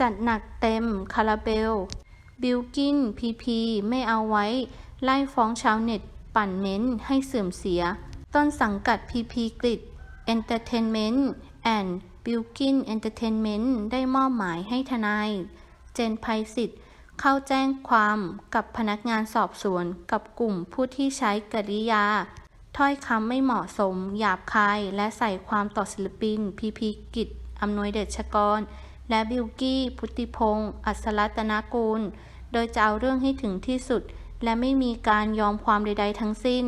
จัดหนักเต็มคาราเบล บิลกินพีพีไม่เอาไว้ ไล่ฟ้องชาวเน็ต ปั่นเม้นให้เสื่อมเสีย ต้นสังกัดพีพีกริดเอนเตอร์เทนเมนต์แอนด์บิลกินเอนเตอร์เทนเมนต์ได้มอบหมายให้ทนาย เจนภัยศิษฐ์เข้าแจ้งความกับพนักงานสอบสวนกับกลุ่มผู้ที่ใช้กริยา ถ้อยคำไม่เหมาะสม หยาบคาย และใส่ความต่อศิลปิน พีพีกิจอำนวยเดชกร และบิลกี้ พุทธิพงศ์อัศรัตนกูล โดยจะเอาเรื่องให้ถึงที่สุด และไม่มีการยอมความใด ๆ ทั้งสิ้น